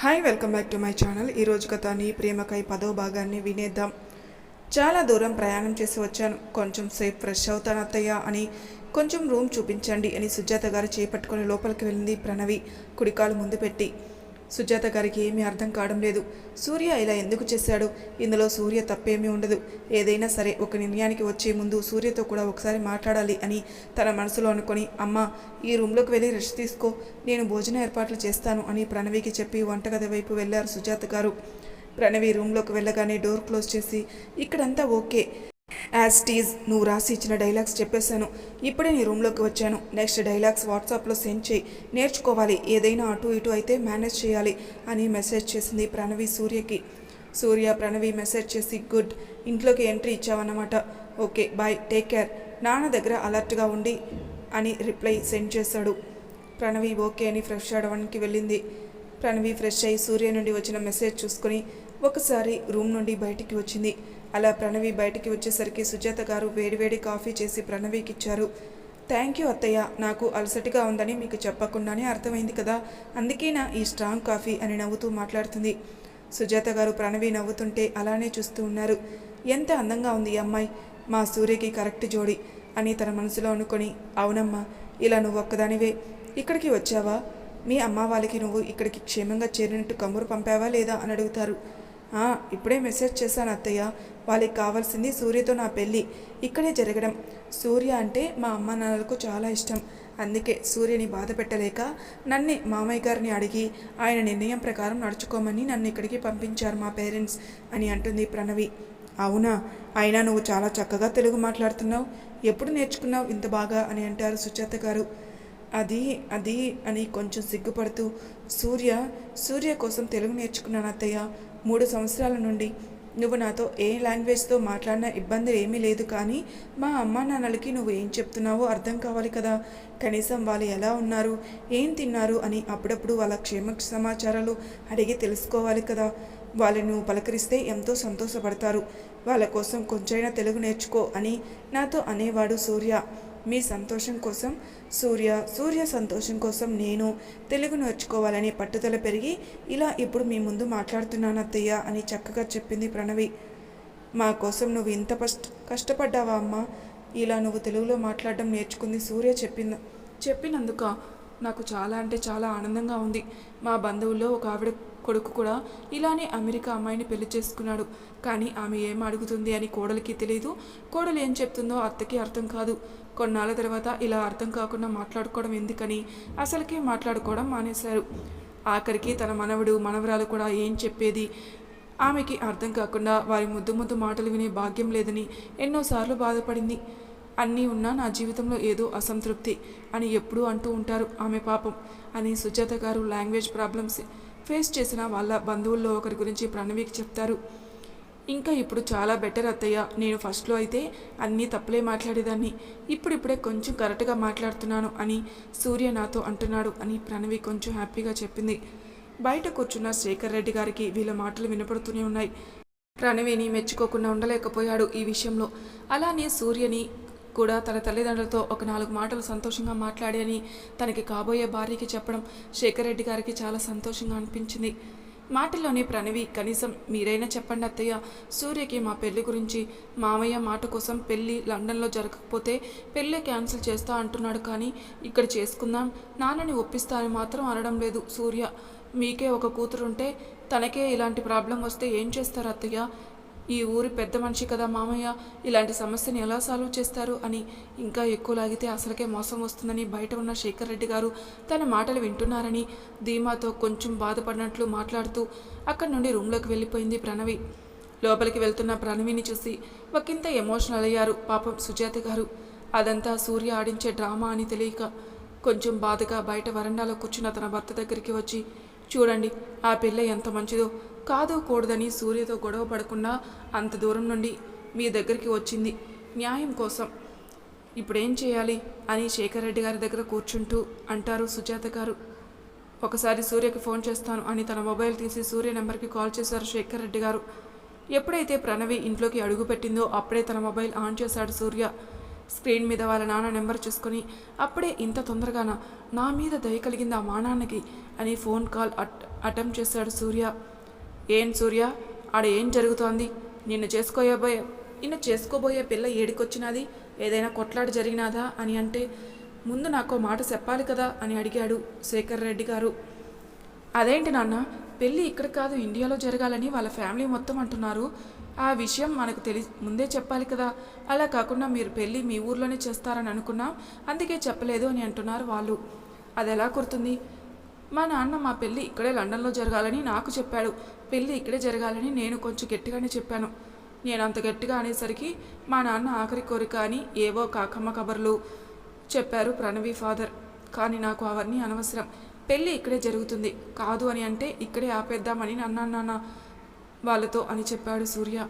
Hi welcome back to my channel. ఈరోజు కథని ప్రేమకై పదో భాగాన్ని వినేద్దాం. చాలా దూరం ప్రయాణం చేసి వచ్చాను. కొంచెం సేపు ఫ్రెష్ అవుతాను అత్తయ్య అని కొంచెం రూమ్ చూపించండి అని సుజాత గారు చేపట్టుకుని లోపలికి వెళ్ళింది ప్రణవి. కుడికాలు ముందు పెట్టి. సుజాత గారికి ఏమీ అర్థం కావడం లేదు. సూర్య ఇలా ఎందుకు చేశాడు? ఇందులో సూర్య తప్పేమీ ఉండదు. ఏదైనా సరే ఒక నిర్ణయానికి వచ్చే ముందు సూర్యతో కూడా ఒకసారి మాట్లాడాలి అని తన మనసులో అనుకొని అమ్మ ఈ రూమ్లోకి వెళ్ళి రెస్ట్ తీసుకో. నేను భోజన ఏర్పాట్లు చేస్తాను అని ప్రణవికి చెప్పి వంటగది వైపు వెళ్ళారు సుజాత గారు. ప్రణవి రూమ్లోకి వెళ్ళగానే డోర్ క్లోజ్ చేసి ఇక్కడంతా ఓకే. యాజ్ టీజ్ నువ్వు రాసి ఇచ్చిన డైలాగ్స్ చెప్పేశాను. ఇప్పుడే నీ రూమ్లోకి వచ్చాను. నెక్స్ట్ డైలాగ్స్ వాట్సాప్లో సెండ్ చేయి. నేర్చుకోవాలి. ఏదైనా అటు ఇటు అయితే మేనేజ్ చేయాలి అని మెసేజ్ చేసింది ప్రణవి సూర్యకి. సూర్య ప్రణవి మెసేజ్ చేసి గుడ్ ఇంట్లోకి ఎంట్రీ ఇచ్చావన్నమాట. ఓకే బాయ్ టేక్ కేర్ నాన్న దగ్గర అలర్ట్గా ఉండి అని రిప్లై సెండ్ చేశాడు. ప్రణవి ఓకే అని ఫ్రెష్ అవడానికి వెళ్ళింది. ప్రణవి ఫ్రెష్ అయ్యి సూర్య నుండి వచ్చిన మెసేజ్ చూసుకొని ఒకసారి రూమ్ నుండి బయటికి వచ్చింది. అలా ప్రణవి బయటికి వచ్చేసరికి సుజాత గారు వేడివేడి కాఫీ చేసి ప్రణవికి ఇచ్చారు థ్యాంక్ యూ అత్తయ్య నాకు అలసటిగా ఉందని మీకు చెప్పకుండానే అర్థమైంది కదా. అందుకే నా ఈ స్ట్రాంగ్ కాఫీ అని నవ్వుతూ మాట్లాడుతుంది. సుజాత గారు ప్రణవి నవ్వుతుంటే అలానే చూస్తూ ఉన్నారు. ఎంత అందంగా ఉంది ఈ అమ్మాయి. మా సూర్యకి కరెక్ట్ జోడి అని తన మనసులో అనుకొని అవునమ్మా ఇలా నువ్వు ఒక్కదానివే. ఇక్కడికి వచ్చావా? మీ అమ్మ వాళ్ళకి నువ్వు ఇక్కడికి క్షేమంగా చేరినట్టు కమ్మురు పంపావా లేదా? అని అడుగుతారు. ఇప్పుడే మెసేజ్ చేశాను అత్తయ్య. వాళ్ళకి కావాల్సింది సూర్యతో నా పెళ్ళి. ఇక్కడే జరగడం. సూర్య అంటే మా అమ్మ నాన్నలకు చాలా ఇష్టం. అందుకే సూర్యని బాధ పెట్టలేక నన్నే మామయ్య గారిని అడిగి ఆయన నిర్ణయం ప్రకారం నడుచుకోమని నన్ను ఇక్కడికి పంపించారు మా పేరెంట్స్ అని అంటుంది ప్రణవి. అవునా? అయినా నువ్వు చాలా చక్కగా తెలుగు మాట్లాడుతున్నావు. ఎప్పుడు నేర్చుకున్నావు ఇంత బాగా అని అంటారు సుచేత గారు. అది అది అని కొంచెం సిగ్గుపడుతూ సూర్య సూర్య కోసం తెలుగు నేర్చుకున్నాను అత్తయ్య. మూడు సంవత్సరాల నుండి. నువ్వు నాతో ఏ లాంగ్వేజ్తో మాట్లాడినా ఇబ్బంది ఏమీ లేదు కానీ మా అమ్మా నాన్నలకి నువ్వు ఏం చెప్తున్నావో అర్థం కావాలి కదా. కనీసం వాళ్ళు ఎలా ఉన్నారు ఏం తిన్నారు అని అప్పుడప్పుడు వాళ్ళ క్షేమ సమాచారాలు అడిగి తెలుసుకోవాలి కదా. వాళ్ళని నువ్వు పలకరిస్తే ఎంతో సంతోషపడతారు. వాళ్ళ కోసం కొంచెమైనా తెలుగు నేర్చుకో అని నాతో అనేవాడు సూర్య. మీ సంతోషం కోసం సూర్య సూర్య సంతోషం కోసం నేను తెలుగు నేర్చుకోవాలని పట్టుదల పెరిగి ఇలా ఇప్పుడు మీ ముందు మాట్లాడుతున్నాను అత్తయ్య అని చక్కగా చెప్పింది ప్రణవి. మా కోసం నువ్వు ఇంత కష్ట కష్టపడ్డావా అమ్మా? ఇలా నువ్వు తెలుగులో మాట్లాడడం నేర్చుకుంది సూర్య చెప్పింది చెప్పినందుక నాకు చాలా అంటే చాలా ఆనందంగా ఉంది. మా బంధువుల్లో ఒక ఆవిడ కొడుకు కూడా ఇలానే అమెరికా అమ్మాయిని పెళ్ళి చేసుకున్నాడు. కానీ ఆమె ఏం అడుగుతుంది అని కోడలికి తెలియదు కోడలు ఏం చెప్తుందో అత్తకి అర్థం కాదు. కొన్నాళ్ళ తర్వాత ఇలా అర్థం కాకుండా మాట్లాడుకోవడం ఎందుకని అసలుకే మాట్లాడుకోవడం మానేశారు. ఆఖరికి తన మనవడు మనవరాలు కూడా ఏం చెప్పేది? ఆమెకి అర్థం కాకుండా వారి ముద్దు ముద్దు మాటలు వినే భాగ్యం లేదని ఎన్నోసార్లు బాధపడింది. అన్నీ ఉన్నా నా జీవితంలో ఏదో అసంతృప్తి అని ఎప్పుడూ అంటూ ఉంటారు ఆమె పాపం అని సుజాత గారు లాంగ్వేజ్ ప్రాబ్లమ్స్ ఫేస్ చేసిన వాళ్ళ బంధువుల్లో ఒకరి గురించి ప్రణవికి చెప్తారు. ఇంకా ఇప్పుడు చాలా బెటర్ అత్తయ్య. నేను ఫస్ట్లో అయితే అన్నీ తప్పులే మాట్లాడేదాన్ని. ఇప్పుడిప్పుడే కొంచెం కరెక్ట్గా మాట్లాడుతున్నాను అని సూర్య నాతో అంటున్నాడు అని ప్రణవి కొంచెం హ్యాపీగా చెప్పింది. బయట కూర్చున్న శేఖర్ రెడ్డి గారికి వీళ్ళ మాటలు వినపడుతూనే ఉన్నాయి. ప్రణవిని మెచ్చుకోకుండా ఉండలేకపోయాడు ఈ విషయంలో. అలానే సూర్యని కూడా తన తల్లిదండ్రులతో ఒక నాలుగు మాటలు సంతోషంగా మాట్లాడి అని తనకి కాబోయే భార్యకి చెప్పడం శేఖర్ రెడ్డి గారికి చాలా సంతోషంగా అనిపించింది. మాటల్లోనే ప్రణవి కనీసం మీరైనా చెప్పండి అత్తయ్య. సూర్యకి మా పెళ్ళి గురించి మామయ్య మాట కోసం పెళ్ళి లండన్లో జరగకపోతే పెళ్ళి క్యాన్సిల్ చేస్తా అంటున్నాడు కానీ ఇక్కడ చేసుకుందాం. నాన్నని ఒప్పిస్తా అని మాత్రం అనడం లేదు సూర్య. మీకే ఒక కూతురుంటే తనకే ఇలాంటి ప్రాబ్లం వస్తే ఏం చేస్తారు అత్తయ్య? ఈ ఊరి పెద్ద మనిషి కదా మామయ్య? ఇలాంటి సమస్యని ఎలా సాల్వ్ చేస్తారు అని ఇంకా ఎక్కువ లాగితే అసలుకే మోసం వస్తుందని బయట ఉన్న శేఖర్ రెడ్డి గారు తన మాటలు వింటున్నారని ధీమాతో కొంచెం బాధపడినట్లు మాట్లాడుతూ అక్కడి నుండి రూమ్లోకి వెళ్ళిపోయింది ప్రణవి. లోపలికి వెళ్తున్న ప్రణవిని చూసి ఒకంత ఎమోషనల్ అయ్యారు పాపం సుజాత గారు. అదంతా సూర్య ఆడించే డ్రామా అని తెలియక కొంచెం బాధగా బయట వరండాలో కూర్చున్న తన భర్త దగ్గరికి వచ్చి చూడండి ఆ పిల్ల ఎంత మంచిదో. కాదు కూడదని సూర్యతో గొడవ పడకుండా అంత దూరం నుండి మీ దగ్గరికి వచ్చింది. న్యాయం కోసం. ఇప్పుడేం చేయాలి? అని శేఖర్ రెడ్డి గారి దగ్గర కూర్చుంటూ అంటారు సుజాత గారు. ఒకసారి సూర్యకి ఫోన్ చేస్తాను అని తన మొబైల్ తీసి సూర్య నెంబర్కి కాల్ చేశారు శేఖర్ రెడ్డి గారు. ఎప్పుడైతే ప్రణవి ఇంట్లోకి అడుగుపెట్టిందో అప్పుడే తన మొబైల్ ఆన్ చేశాడు సూర్య. స్క్రీన్ మీద వాళ్ళ నాన్న నెంబర్ చూసుకుని అప్పుడే ఇంత తొందరగాన? నా మీద దయ కలిగింది ఆ మా నాన్నకి అని ఫోన్ కాల్ అట్ అటెంప్ట్ చేశాడు సూర్య. ఏం సూర్య? ఆడ ఏం జరుగుతోంది? నిన్ను చేసుకోబోయే నిన్ను చేసుకోబోయే పిల్ల ఏడికొచ్చినది? ఏదైనా కొట్లాట జరిగినాదా అని అంటే ముందు నాకు మాట చెప్పాలి కదా అని అడిగాడు శేఖర్ రెడ్డి గారు. అదేంటి నాన్న? పెళ్ళి ఇక్కడ కాదు ఇండియాలో జరగాలని వాళ్ళ ఫ్యామిలీ మొత్తం అంటున్నారు. ఆ విషయం మనకు తెలి ముందే చెప్పాలి కదా. అలా కాకుండా మీరు పెళ్ళి మీ ఊర్లోనే చేస్తారని అనుకున్నాం అందుకే చెప్పలేదు అని అంటున్నారు వాళ్ళు. అది ఎలా కుడుతుంది మా నాన్న మా పెళ్ళి ఇక్కడే లండన్లో జరగాలని నాకు చెప్పాడు. పెళ్ళి ఇక్కడే జరగాలని నేను కొంచెం గట్టిగానే చెప్పాను. నేను అంత గట్టిగా అనేసరికి మా నాన్న ఆఖరి కోరిక అని ఏవో కాకమ్మ కబర్లు చెప్పారు ప్రణవి ఫాదర్. కానీ నాకు అవన్నీ అనవసరం. పెళ్ళి ఇక్కడే జరుగుతుంది. కాదు అని అంటే ఇక్కడే ఆపేద్దామని అన్నాను నాన్న వాళ్ళతో అని చెప్పాడు సూర్య.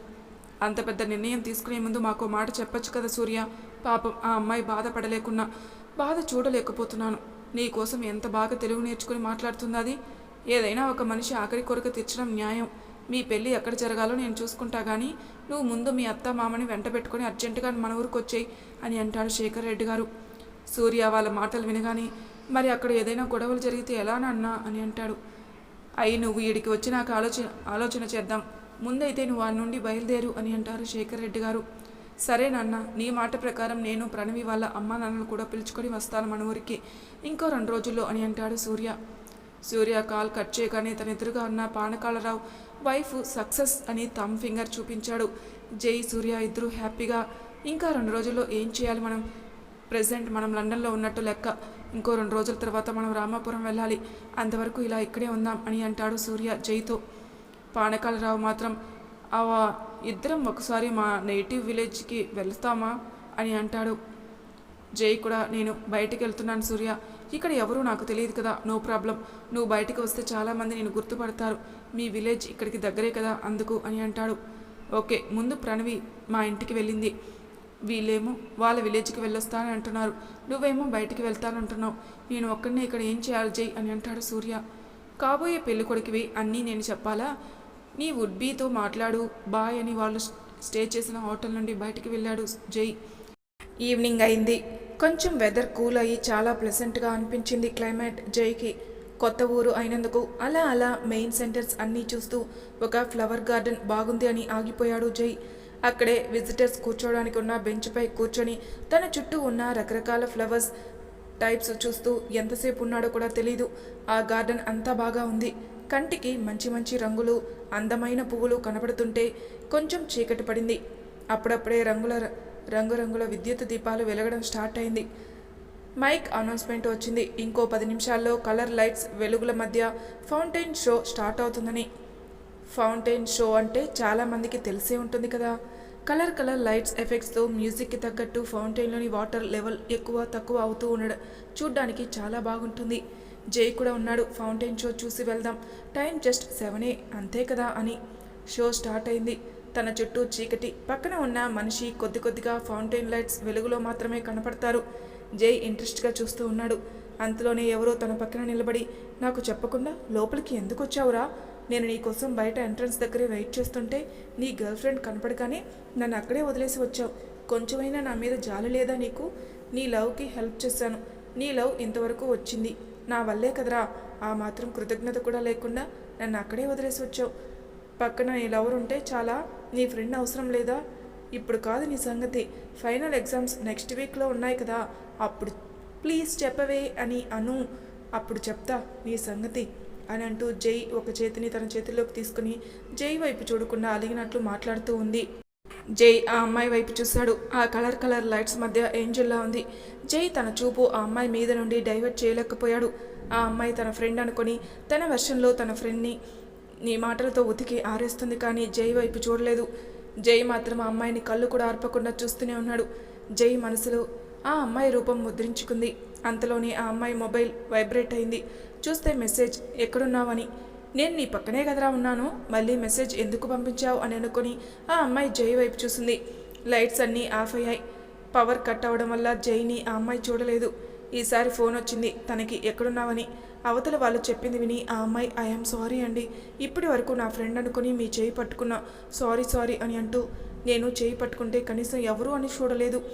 అంత పెద్ద నిర్ణయం తీసుకునే ముందు మాకు మాట చెప్పొచ్చు కదా సూర్య? పాపం ఆ అమ్మాయి బాధపడలేకున్నా బాధ చూడలేకపోతున్నాను. నీకోసం ఎంత బాగా తెలుగు నేర్చుకుని మాట్లాడుతుంది అది ఏదైనా ఒక మనిషి ఆఖరి కొరకు తెచ్చడం న్యాయం. మీ పెళ్ళి ఎక్కడ జరగాలో నేను చూసుకుంటా కానీ నువ్వు ముందు మీ అత్త మామని వెంట పెట్టుకుని అర్జెంటుగా మన ఊరికి వచ్చేయి అని అంటాడు శేఖర్ రెడ్డి గారు సూర్య వాళ్ళ మాటలు వినగానే మరి అక్కడ ఏదైనా గొడవలు జరిగితే ఎలా నాన్న? అని అంటాడు. అయ్యి నువ్వు వీడికి వచ్చి నాకు ఆలోచన ఆలోచన చేద్దాం. ముందైతే నువ్వు ఆ నుండి బయలుదేరు అని అంటారు శేఖర్ రెడ్డి గారు సరే నాన్న నీ మాట ప్రకారం నేను ప్రణవి వాళ్ళ అమ్మ నాన్నలు కూడా పిలుచుకొని వస్తాను మన ఊరికి ఇంకో రెండు రోజుల్లో అని అంటాడు సూర్య. సూర్య కాల్ కట్ చేయగానే తన ఎదురుగా ఉన్న పానకాలరావు వైఫ్ సక్సెస్ అని థమ్ ఫింగర్ చూపించాడు. జై సూర్య ఇద్దరు హ్యాపీగా. ఇంకా రెండు రోజుల్లో ఏం చేయాలి మనం? ప్రెసెంట్ మనం లండన్లో ఉన్నట్టు లెక్క. ఇంకో రెండు రోజుల తర్వాత మనం రామాపురం వెళ్ళాలి. అంతవరకు ఇలా ఇక్కడే ఉందాం అని అంటాడు సూర్య జైతో. పానకాలరావు మాత్రం ఆ ఇద్దరం ఒకసారి మా నేటివ్ విలేజ్కి వెళ్తామా? అని అంటాడు. జై కూడా నేను బయటికి వెళ్తున్నాను సూర్య. ఇక్కడ ఎవరు నాకు తెలియదు కదా నో ప్రాబ్లం. నువ్వు బయటికి వస్తే చాలామంది నేను గుర్తుపడతారు. మీ విలేజ్ ఇక్కడికి దగ్గరే కదా అందుకు అని అంటాడు. ఓకే ముందు ప్రణవి మా ఇంటికి వెళ్ళింది. వీళ్ళేమో వాళ్ళ విలేజ్కి వెళ్ళొస్తానని అంటున్నారు. నువ్వేమో బయటికి వెళ్తానంటున్నావు. నేను ఒక్కడినే ఇక్కడ ఏం చేయాలి జై అని అంటాడు సూర్య. కాబోయే పెళ్ళికొడుకువి అన్నీ నేను చెప్పాలా? నీ వుడ్బీతో మాట్లాడు బాయ్ అని వాళ్ళు స్టే చేసిన హోటల్ నుండి బయటికి వెళ్ళాడు జై. ఈవినింగ్ అయింది. కొంచెం వెదర్ కూల్ అయ్యి చాలా ప్లెసెంట్గా అనిపించింది క్లైమేట్ జైకి. కొత్త ఊరు అయినందుకు అలా అలా మెయిన్ సెంటర్స్ అన్నీ చూస్తూ ఒక ఫ్లవర్ గార్డెన్ బాగుంది అని ఆగిపోయాడు జై. అక్కడే విజిటర్స్ కూర్చోవడానికి ఉన్న బెంచ్పై కూర్చొని తన చుట్టూ ఉన్న రకరకాల ఫ్లవర్స్ టైప్స్ చూస్తూ ఎంతసేపు ఉన్నాడో కూడా తెలీదు. ఆ గార్డెన్ అంతా బాగా ఉంది. కంటికి మంచి మంచి రంగులు అందమైన పువ్వులు కనబడుతుంటే కొంచెం చీకటి పడింది. అప్పుడప్పుడే రంగుల రంగురంగుల విద్యుత్ దీపాలు వెలగడం స్టార్ట్ అయింది. మైక్ అనౌన్స్మెంట్ వచ్చింది. ఇంకో పది నిమిషాల్లో కలర్ లైట్స్ వెలుగుల మధ్య ఫౌంటైన్ షో స్టార్ట్ అవుతుందని. ఫౌంటైన్ షో అంటే చాలామందికి తెలిసే ఉంటుంది కదా. కలర్ కలర్ లైట్స్ ఎఫెక్ట్స్తో మ్యూజిక్కి తగ్గట్టు ఫౌంటైన్లోని వాటర్ లెవెల్ ఎక్కువ తక్కువ అవుతూ ఉండడం చూడ్డానికి చాలా బాగుంటుంది. జై కూడా ఉన్నాడు. ఫౌంటైన్ షో చూసి వెళ్దాం. టైం జస్ట్ సెవెనే అంతే కదా అని. షో స్టార్ట్ అయింది. తన చుట్టూ చీకటి. పక్కన ఉన్న మనిషి కొద్ది కొద్దిగా ఫౌంటైన్ లైట్స్ వెలుగులో మాత్రమే కనపడతారు. జై ఇంట్రెస్ట్గా చూస్తూ ఉన్నాడు. అంతలోనే ఎవరో తన పక్కన నిలబడి నాకు చెప్పకుండా లోపలికి ఎందుకు వచ్చావురా? నేను నీకోసం బయట ఎంట్రన్స్ దగ్గరే వెయిట్ చేస్తుంటే నీ గర్ల్ ఫ్రెండ్ కనపడగానే నన్ను అక్కడే వదిలేసి వచ్చావు. కొంచెమైనా నా మీద జాలి లేదా నీకు? నీ లవ్కి హెల్ప్ చేశాను. నీ లవ్ ఇంతవరకు వచ్చింది. నా వల్లే కదరా. ఆ మాత్రం కృతజ్ఞత కూడా లేకుండా నన్ను అక్కడే వదిలేసి వచ్చావు. పక్కన నీ లవర్ ఉంటే చాలా నీ ఫ్రెండ్ అవసరం లేదా? ఇప్పుడు కాదు నీ సంగతి. ఫైనల్ ఎగ్జామ్స్ నెక్స్ట్ వీక్లో ఉన్నాయి కదా. అప్పుడు ప్లీజ్ చెప్పవే అని అను. అప్పుడు చెప్తా నీ సంగతి అని అంటూ జై ఒక చేతిని తన చేతిలోకి తీసుకుని జై వైపు చూడకుండా అలిగినట్లు మాట్లాడుతూ ఉంది. జై ఆ అమ్మాయి వైపు చూశాడు. ఆ కలర్ కలర్ లైట్స్ మధ్య ఏంజిల్లా ఉంది. జై తన చూపు ఆ అమ్మాయి మీద నుండి డైవర్ట్ చేయలేకపోయాడు. ఆ అమ్మాయి తన ఫ్రెండ్ అనుకొని తన వెర్షన్లో తన ఫ్రెండ్ని నీ మాటలతో ఉతికి ఆరేస్తుంది కానీ జై వైపు చూడలేదు. జై మాత్రం ఆ అమ్మాయిని కళ్ళు కూడా ఆర్పకుండా చూస్తూనే ఉన్నాడు. జై మనసులో ఆ అమ్మాయి రూపం ముద్రించుకుంది. అంతలోనే ఆ అమ్మాయి మొబైల్ వైబ్రేట్ అయింది. చూస్తే మెసేజ్ ఎక్కడున్నావని? నేను నీ పక్కనే కదరా ఉన్నాను. మళ్ళీ మెసేజ్ ఎందుకు పంపించావు అని అనుకుని ఆ అమ్మాయి జై వైపు చూసింది. లైట్స్ అన్నీ ఆఫ్ అయ్యాయి. పవర్ కట్ అవ్వడం వల్ల జైని ఆ అమ్మాయి చూడలేదు. ఈసారి ఫోన్ వచ్చింది తనకి ఎక్కడున్నావని. అవతల వాళ్ళు చెప్పింది విని ఆ అమ్మాయి ఐఎమ్ సారీ అండి. ఇప్పటి వరకు నా ఫ్రెండ్ అనుకుని మీ చేయి పట్టుకున్నా. సారీ సారీ అని అంటూ నేను చేయి పట్టుకుంటే కనీసం ఎవరు అని చూడలేదు.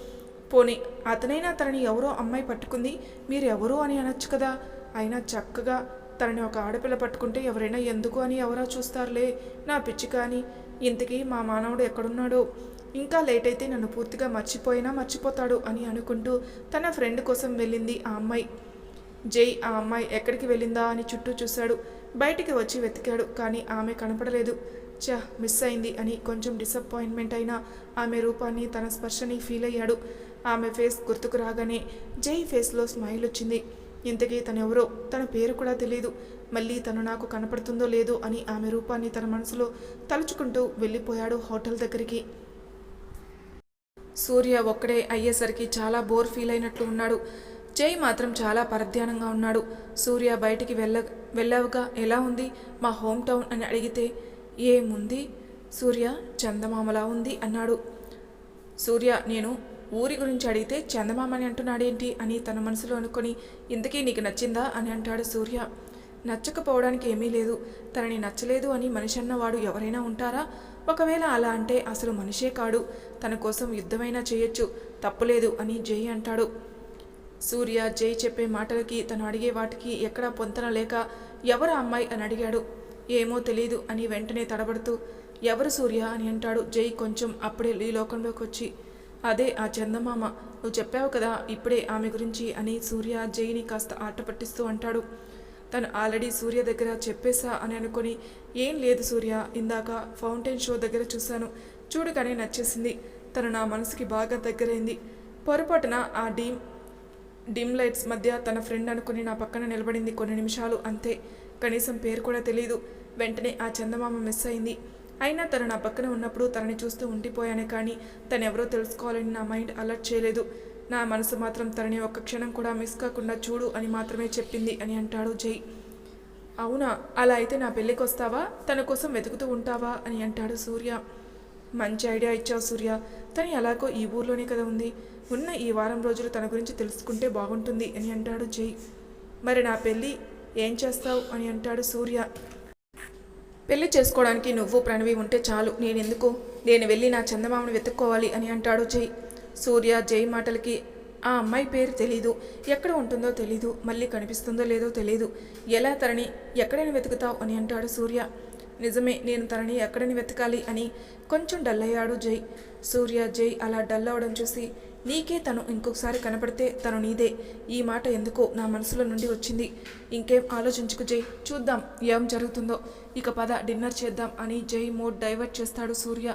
పోనీ అతనైనా తనని ఎవరో అమ్మాయి పట్టుకుంది. మీరు ఎవరు అని అనొచ్చు కదా. అయినా చక్కగా తనని ఒక ఆడపిల్ల పట్టుకుంటే ఎవరైనా ఎందుకు అని ఎవరో చూస్తారులే. నా పిచ్చి కానీ. ఇంతకీ మా మానవుడు ఎక్కడున్నాడో? ఇంకా లేట్ అయితే నన్ను పూర్తిగా మర్చిపోయినా మర్చిపోతాడు అని అనుకుంటూ తన ఫ్రెండ్ కోసం వెళ్ళింది ఆ అమ్మాయి. జై ఆ అమ్మాయి ఎక్కడికి వెళ్ళిందా అని చుట్టూ చూశాడు. బయటికి వచ్చి వెతికాడు కానీ ఆమె కనపడలేదు. చ మిస్ అయింది అని కొంచెం డిసప్పాయింట్మెంట్ అయినా ఆమె రూపాన్ని తన స్పర్శని ఫీల్ అయ్యాడు. ఆమె ఫేస్ గుర్తుకు రాగానే జై ఫేస్లో స్మైల్ వచ్చింది. ఇంతకీ తనెవరో? తన పేరు కూడా తెలియదు మళ్ళీ తను నాకు కనపడుతుందో లేదో అని ఆమె రూపాన్ని తన మనసులో తలుచుకుంటూ వెళ్ళిపోయాడు హోటల్ దగ్గరికి. సూర్య ఒక్కడే అయ్యేసరికి చాలా బోర్ ఫీల్ అయినట్లు ఉన్నాడు. జై మాత్రం చాలా పరధ్యానంగా ఉన్నాడు. సూర్య బయటికి వెళ్ళ వెళ్ళావుగా? ఎలా ఉంది? మా హోమ్ టౌన్ అని అడిగితే ఏముంది? సూర్య చందమామలా ఉంది అన్నాడు. సూర్య నేను ఊరి గురించి అడిగితే చందమామని అంటున్నాడేంటి అని తన మనసులో అనుకొని ఇంతకీ నీకు నచ్చిందా? అని అంటాడు సూర్య. నచ్చకపోవడానికి ఏమీ లేదు. తనని నచ్చలేదు అని మనిషి అన్నవాడు ఎవరైనా ఉంటారా? ఒకవేళ అలా అంటే అసలు మనిషే కాడు. తన కోసం యుద్ధమైనా చేయొచ్చు. తప్పులేదు అని జై అంటాడు. సూర్య జై చెప్పే మాటలకి తను అడిగే వాటికి ఎక్కడా పొంతన లేక ఎవరు అమ్మాయి? అని అడిగాడు. ఏమో తెలియదు అని వెంటనే తడబడుతూ ఎవరు సూర్య? అని అంటాడు జై కొంచెం అప్పుడే ఈ లోకంలోకి వచ్చి అదే ఆ చందమామ. నువ్వు చెప్పావు కదా ఇప్పుడే ఆమె గురించి అని సూర్య జైని కాస్త ఆట పట్టిస్తూ అంటాడు. తను ఆల్రెడీ సూర్య దగ్గర చెప్పేశా అని అనుకొని ఏం లేదు సూర్య ఇందాక ఫౌంటైన్ షో దగ్గర చూశాను. చూడగానే నచ్చేసింది. తను నా మనసుకి బాగా దగ్గరైంది. పొరపాటున ఆ డీమ్ డిమ్ లైట్స్ మధ్య తన ఫ్రెండ్ అనుకుని నా పక్కన నిలబడింది కొన్ని నిమిషాలు అంతే. కనీసం పేరు కూడా తెలియదు వెంటనే ఆ చందమామ మిస్ అయింది. అయినా తను నా పక్కన ఉన్నప్పుడు తనని చూస్తూ ఉండిపోయానే కానీ తనెవరో తెలుసుకోవాలని నా మైండ్ అలర్ట్ చేయలేదు. నా మనసు మాత్రం తనని ఒక్క క్షణం కూడా మిస్ కాకుండా చూడు అని మాత్రమే చెప్పింది అని అంటాడు జై. అవునా? అలా అయితే నా పెళ్ళికి వస్తావా తన కోసం వెతుకుతూ ఉంటావా? అని అంటాడు సూర్య. మంచి ఐడియా ఇచ్చావు సూర్య. తను ఎలాగో ఈ ఊర్లోనే కదా ఉంది. ఉన్న ఈ వారం రోజులు తన గురించి తెలుసుకుంటే బాగుంటుంది అని అంటాడు జై. మరి నా పెళ్ళి ఏం చేస్తావు? అని అంటాడు సూర్య. పెళ్ళి చేసుకోవడానికి నువ్వు ప్రణవి ఉంటే చాలు. నేనెందుకు? నేను వెళ్ళి నా చందమామను వెతుక్కోవాలి అని అంటాడు జై. సూర్య జై మాటలకి ఆ అమ్మాయి పేరు తెలీదు. ఎక్కడ ఉంటుందో తెలీదు. మళ్ళీ కనిపిస్తుందో లేదో తెలీదు. ఎలా తనని ఎక్కడైనా వెతుకుతావు అని అంటాడు సూర్య. నిజమే నేను తనని ఎక్కడని వెతకాలి అని కొంచెం డల్ అయ్యాడు జై. సూర్య జై అలా డల్ అవడం చూసి నీకే తను ఇంకొకసారి కనపడితే తను నీదే. ఈ మాట ఎందుకో నా మనసులో నుండి వచ్చింది. ఇంకేం ఆలోచించుకు జై. చూద్దాం ఏం జరుగుతుందో. ఇక పద డిన్నర్ చేద్దాం అని జై మూడ్ డైవర్ట్ చేస్తాడు సూర్య.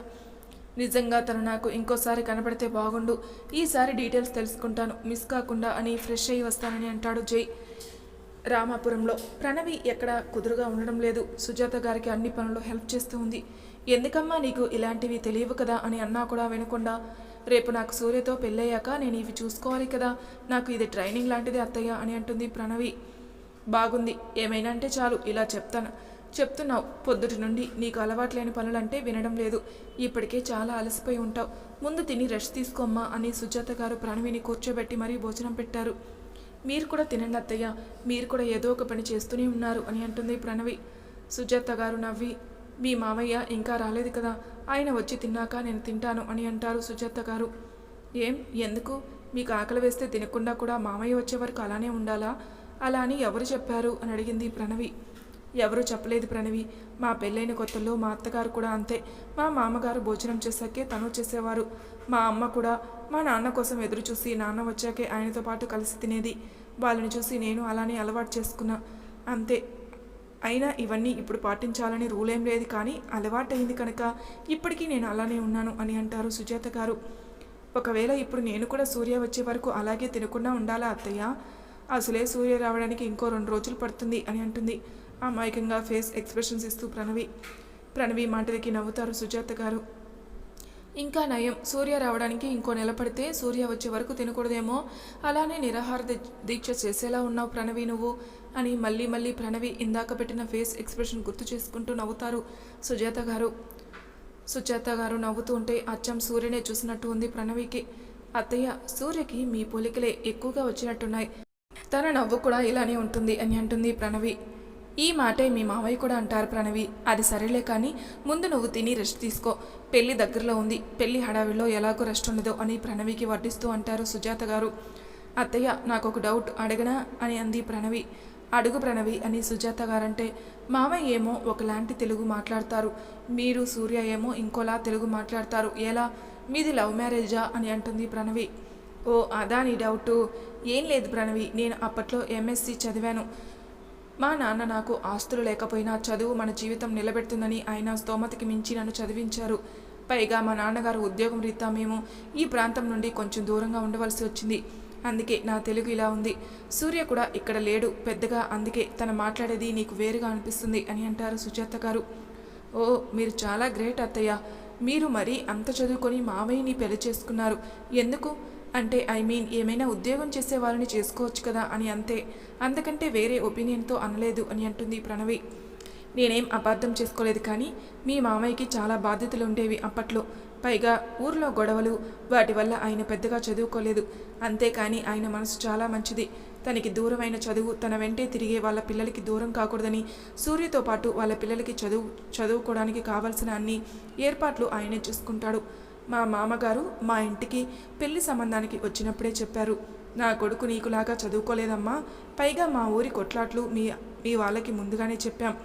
నిజంగా తను నాకు ఇంకోసారి కనపడితే బాగుండు. ఈసారి డీటెయిల్స్ తెలుసుకుంటాను. మిస్ కాకుండా అని ఫ్రెష్ అయ్యి వస్తానని అంటాడు జై. రామాపురంలో ప్రణవి ఎక్కడ కుదురుగా ఉండడం లేదు. సుజాత గారికి అన్ని పనులు హెల్ప్ చేస్తూ ఉంది. ఎందుకమ్మా నీకు ఇలాంటివి తెలియవు కదా అని అన్నా కూడా వినకుండా రేపు నాకు సూర్యతో పెళ్ళయ్యాక నేను ఇవి చూసుకోవాలి కదా. నాకు ఇది ట్రైనింగ్ లాంటిది అత్తయ్య అని అంటుంది ప్రణవి. బాగుంది ఏమైనా అంటే చాలు ఇలా చెప్తాను. చెప్తున్నావు పొద్దుటి నుండి నీకు అలవాట్లేని పనులంటే వినడం లేదు. ఇప్పటికే చాలా అలసిపోయి ఉంటావు. ముందు తిని రెస్ట్ తీసుకోమ్మా అని సుజాత గారు ప్రణవిని కూర్చోబెట్టి మరీ భోజనం పెట్టారు. మీరు కూడా తినండి అత్తయ్య మీరు కూడా ఏదో ఒక పని చేస్తూనే ఉన్నారు అని అంటుంది ప్రణవి. సుజాత గారు నవ్వి మీ మామయ్య ఇంకా రాలేదు కదా ఆయన వచ్చి తిన్నాక నేను తింటాను అని అంటారు సుజాత గారు. ఏం? ఎందుకు? మీకు ఆకలి వేస్తే తినకుండా కూడా మామయ్య వచ్చే వరకు అలానే ఉండాలా? అలా అని ఎవరు చెప్పారు అని అడిగింది ప్రణవి. ఎవరు చెప్పలేదు ప్రణవి. మా పెళ్ళైన కొత్తల్లో మా అత్తగారు కూడా అంతే. మా మామగారు భోజనం చేశాకే తను చేసేవారు. మా అమ్మ కూడా మా నాన్న కోసం ఎదురు చూసి నాన్న వచ్చాకే ఆయనతో పాటు కలిసి తినేది. వాళ్ళని చూసి నేను అలానే అలవాటు చేసుకున్నా. అంతే. అయినా ఇవన్నీ ఇప్పుడు పాటించాలని రూల్ ఏం లేదు కానీ అలవాటైంది కనుక ఇప్పటికీ నేను అలానే ఉన్నాను అని అంటారు సుజాత గారు. ఒకవేళ ఇప్పుడు నేను కూడా సూర్య వచ్చే వరకు అలాగే తినకుండా ఉండాలా అత్తయ్య? అసలే సూర్య రావడానికి ఇంకో రెండు రోజులు పడుతుంది అని అంటుంది. అమాయకంగా ఫేస్ ఎక్స్ప్రెషన్స్ ఇస్తూ ప్రణవి. ప్రణవి మాటలకి నవ్వుతారు సుజాత గారు. ఇంకా నయం. సూర్య రావడానికి ఇంకో నెల పడితే సూర్య వచ్చే వరకు తినకూడదేమో. అలానే నిరాహార దీక్ష చేసేలా ఉన్నావు ప్రణవి నువ్వు. అని మళ్ళీ మళ్ళీ ప్రణవి ఇందాక పెట్టిన ఫేస్ ఎక్స్ప్రెషన్ గుర్తు చేసుకుంటూ నవ్వుతారు సుజాత గారు. సుజాత గారు నవ్వుతూ ఉంటే అచ్చం సూర్యనే చూసినట్టు ఉంది ప్రణవికి. అత్తయ్య సూర్యకి మీ పోలికలే ఎక్కువగా వచ్చినట్టున్నాయి. తన నవ్వు కూడా ఇలానే ఉంటుంది అని అంటుంది ప్రణవి. ఈ మాటే మీ మావయ్య కూడా అంటారు ప్రణవి. అది సరేలే కానీ ముందు నువ్వు తిని రెస్ట్ తీసుకో. పెళ్ళి దగ్గరలో ఉంది. పెళ్ళి హడావిలో ఎలాగో రెస్ట్ ఉండదో అని ప్రణవికి వడ్డిస్తూ అంటారు సుజాత గారు. అత్తయ్య నాకు ఒక డౌట్. అడగనా? అని అంది ప్రణవి. అడుగు ప్రణవి అని సుజాత గారంటే మావయ్య ఏమో ఒకలాంటి తెలుగు మాట్లాడతారు. మీరు సూర్య ఏమో ఇంకోలా తెలుగు మాట్లాడతారు. ఎలా? మీది లవ్ మ్యారేజా? అని అంటుంది ప్రణవి. ఓ అదా నీ డౌటు. ఏం లేదు ప్రణవి. నేను అప్పట్లో ఎంఎస్సి చదివాను. మా నాన్న నాకు ఆస్తులు లేకపోయినా చదువు మన జీవితం నిలబెడుతుందని ఆయన స్తోమతకి మించి నన్ను చదివించారు. పైగా మా నాన్నగారు ఉద్యోగం రీత్యా మేము ఈ ప్రాంతం నుండి కొంచెం దూరంగా ఉండవలసి వచ్చింది. అందుకే నా తెలుగు ఇలా ఉంది. సూర్య కూడా ఇక్కడ లేడు పెద్దగా అందుకే తను మాట్లాడేది నీకు వేరుగా అనిపిస్తుంది అని అంటారు సుజాత గారు. ఓ మీరు చాలా గ్రేట్ అత్తయ్య. మీరు మరీ అంత చదువుకొని మావయ్యని పెళ్ళి చేసుకున్నారు. ఎందుకు? అంటే ఐ మీన్ ఏమైనా ఉద్యోగం చేసే వాళ్ళని చేసుకోవచ్చు కదా అని అంతే. అంతకంటే వేరే ఒపీనియన్తో అనలేదు అని అంటుంది ప్రణవి. నేనేం అపార్థం చేసుకోలేదు కానీ మీ మామయ్యకి చాలా బాధ్యతలు ఉండేవి అప్పట్లో. పైగా ఊర్లో గొడవలు వాటి వల్ల ఆయన పెద్దగా చదువుకోలేదు. అంతేకాని ఆయన మనసు చాలా మంచిది. తనకి దూరమైన చదువు తన వెంటే తిరిగే వాళ్ళ పిల్లలకి దూరం కాకూడదని సూర్యతో పాటు వాళ్ళ పిల్లలకి చదువు చదువుకోవడానికి కావాల్సిన అన్ని ఏర్పాట్లు ఆయనే చూసుకుంటాడు. మా మామగారు మా ఇంటికి పెళ్ళి సంబంధానికి వచ్చినప్పుడే చెప్పారు. నా కొడుకు నీకులాగా చదువుకోలేదమ్మా. పైగా మా ఊరి కొట్లాట్లు మీ మీ వాళ్ళకి ముందుగానే చెప్పాం.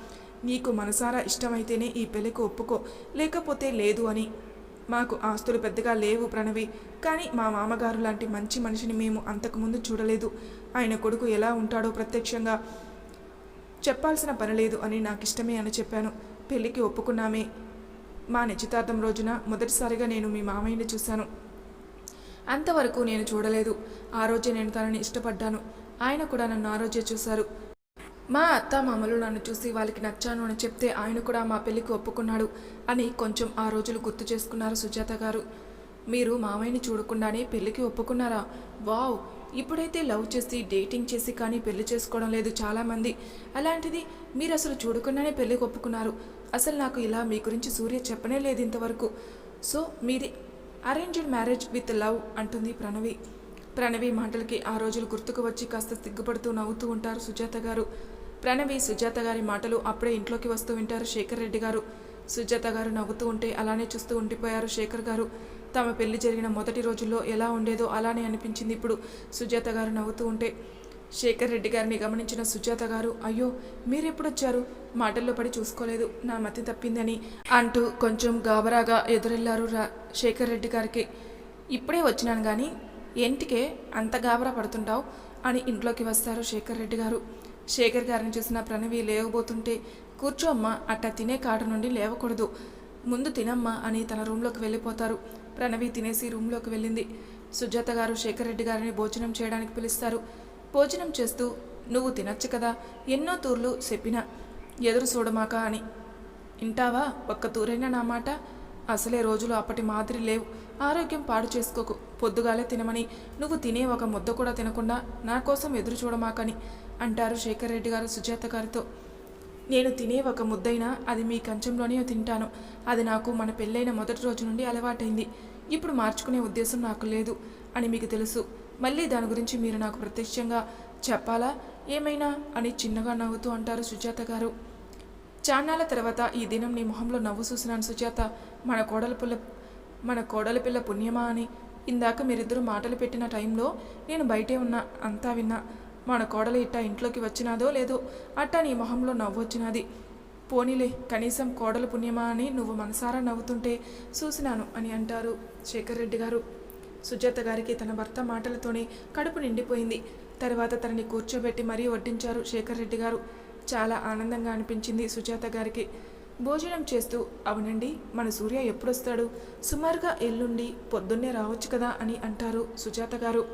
నీకు మనసారా ఇష్టమైతేనే ఈ పెళ్ళికి ఒప్పుకో. లేకపోతే లేదు అని. మాకు ఆస్తులు పెద్దగా లేవు ప్రణవి. కానీ మా మామగారు లాంటి మంచి మనిషిని మేము అంతకుముందు చూడలేదు. ఆయన కొడుకు ఎలా ఉంటాడో ప్రత్యక్షంగా చెప్పాల్సిన పని లేదు అని నాకు ఇష్టమే అని చెప్పాను. పెళ్ళికి ఒప్పుకున్నామే. మా నిశ్చితార్థం రోజున మొదటిసారిగా నేను మీ మామయ్యని చూశాను. అంతవరకు నేను చూడలేదు. ఆ రోజే నేను తనని ఇష్టపడ్డాను. ఆయన కూడా నన్ను ఆ రోజే చూశారు. మా అత్త మామలు నన్ను చూసి వాళ్ళకి నచ్చాను అని చెప్తే ఆయన కూడా మా పెళ్ళికి ఒప్పుకున్నాడు అని కొంచెం ఆ రోజులు గుర్తు చేసుకున్నారు సుజాత గారు. మీరు మామయ్యని చూడకుండానే పెళ్ళికి ఒప్పుకున్నారా? వావ్! ఇప్పుడైతే లవ్ చేసి డేటింగ్ చేసి కానీ పెళ్ళి చేసుకోవడం లేదు చాలామంది అలాంటిది మీరు అసలు చూడకుండానే పెళ్ళికి ఒప్పుకున్నారు. అసలు నాకు ఇలా మీ గురించి సూర్య చెప్పనే లేదు ఇంతవరకు. సో మీది అరేంజ్డ్ మ్యారేజ్ విత్ లవ్ అంటుంది ప్రణవి. ప్రణవి మాటలకి ఆ రోజులు గుర్తుకు వచ్చి కాస్త సిగ్గుపడుతూ నవ్వుతూ ఉంటారు సుజాత గారు. ప్రణవి సుజాత గారి మాటలు అప్పుడే ఇంట్లోకి వస్తూ వింటారు శేఖర్ రెడ్డి గారు. సుజాత గారు నవ్వుతూ ఉంటే అలానే చూస్తూ ఉండిపోయారు శేఖర్ గారు. తమ పెళ్ళి జరిగిన మొదటి రోజుల్లో ఎలా ఉండేదో అలానే అనిపించింది ఇప్పుడు. సుజాత గారు నవ్వుతూ ఉంటే శేఖర్ రెడ్డి గారిని గమనించిన సుజాత గారు అయ్యో మీరెప్పుడొచ్చారు? మాటల్లో పడి చూసుకోలేదు. నా మతి తప్పిందని అంటూ కొంచెం గాబరాగా ఎదురెళ్ళారు రా శేఖర్ రెడ్డి గారికి. ఇప్పుడే వచ్చినాను కానీ ఏంటికే అంత గాబరా పడుతుంటావు? అని ఇంట్లోకి వస్తారు శేఖర్ రెడ్డి గారు. శేఖర్ గారిని చూసిన ప్రణవి లేవబోతుంటే కూర్చో అమ్మా అట్టా తినే కాటు నుండి లేవకూడదు. ముందు తినమ్మా అని తన రూమ్లోకి వెళ్ళిపోతారు. ప్రణవి తినేసి రూమ్లోకి వెళ్ళింది. సుజాత గారు శేఖర్ రెడ్డి గారిని భోజనం చేయడానికి పిలుస్తారు. భోజనం చేస్తూ నువ్వు తినచ్చు కదా ఎన్నో తూర్లు చెప్పినా ఎదురు చూడమాక అని. వింటావా ఒక్క తూరైనా నా మాట? అసలే రోజులు అప్పటి మాదిరి లేవు. ఆరోగ్యం పాడు చేసుకోకు. పొద్దుగాలే తినమని. నువ్వు తినే ఒక ముద్ద కూడా తినకుండా నా కోసం ఎదురు చూడమాకని అంటారు శేఖర్ రెడ్డి గారు సుజాత గారితో. నేను తినే ఒక ముద్దైనా అది మీ కంచంలోనే తింటాను. అది నాకు మన పెళ్ళైన మొదటి రోజు నుండి అలవాటైంది. ఇప్పుడు మార్చుకునే ఉద్దేశం నాకు లేదు అని మీకు తెలుసు. మళ్ళీ దాని గురించి మీరు నాకు ప్రత్యక్షంగా చెప్పాలా? ఏమైనా? అని చిన్నగా నవ్వుతూ అంటారు సుజాత గారు. చాన్నాళ్ళ తర్వాత ఈ దినం నీ మొహంలో నవ్వు చూసినాను సుజాత. మన కోడల పిల్ల మన కోడల పిల్ల పుణ్యమా అని. ఇందాక మీరిద్దరూ మాటలు పెట్టిన టైంలో నేను బయటే ఉన్నా అంతా విన్నా. మన కోడలు ఇట్టా ఇంట్లోకి వచ్చినాదో లేదో అట్టా నీ మొహంలో నవ్వు వచ్చినది. పోనీలే కనీసం కోడలు పుణ్యమా అని నువ్వు మనసారా నవ్వుతుంటే చూసినాను అని అంటారు శేఖర్ రెడ్డి గారు. సుజాత గారికి తన భర్త మాటలతోనే కడుపు నిండిపోయింది. తర్వాత తనని కూర్చోబెట్టి మరీ వడ్డించారు శేఖర్ రెడ్డి గారు. చాలా ఆనందంగా అనిపించింది సుజాత గారికి. భోజనం చేస్తూ అవునండి మన సూర్య ఎప్పుడొస్తాడు? సుమారుగా ఎల్లుండి పొద్దున్నే రావచ్చు కదా అని అంటారు సుజాత గారు.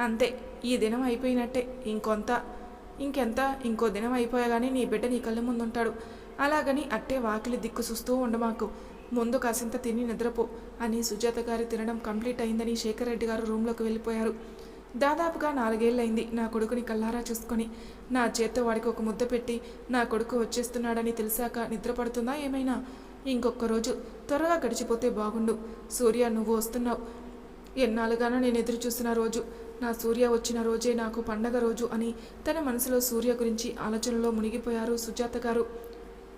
అంతే ఈ దినం అయిపోయినట్టే ఇంకొంత. ఇంకెంత ఇంకో దినం అయిపోయాగానే నీ బిడ్డ నీ కళ్ళ ముందుంటాడు. అలాగని అట్టే వాకిలి దిక్కు చూస్తూ ఉండమాకు ముందు కాసింత తిని నిద్రపో అని సుజాత గారి తినడం కంప్లీట్ అయిందని శేఖర్ రెడ్డి గారు రూమ్లోకి వెళ్ళిపోయారు. దాదాపుగా నాలుగేళ్ళైంది నా కొడుకుని కల్లారా చూసుకొని. నా చేత్తో వాడికి ఒక ముద్ద పెట్టి నా కొడుకు వచ్చేస్తున్నాడని తెలిసాక నిద్రపడుతుందా ఏమైనా? ఇంకొక రోజు త్వరగా గడిచిపోతే బాగుండు. సూర్య నువ్వు వస్తున్నావు. ఎన్నాళ్ళుగానో నేను ఎదురు చూసిన రోజు. నా సూర్య వచ్చిన రోజే నాకు పండగ రోజు అని తన మనసులో సూర్య గురించి ఆలోచనలో మునిగిపోయారు సుజాత గారు.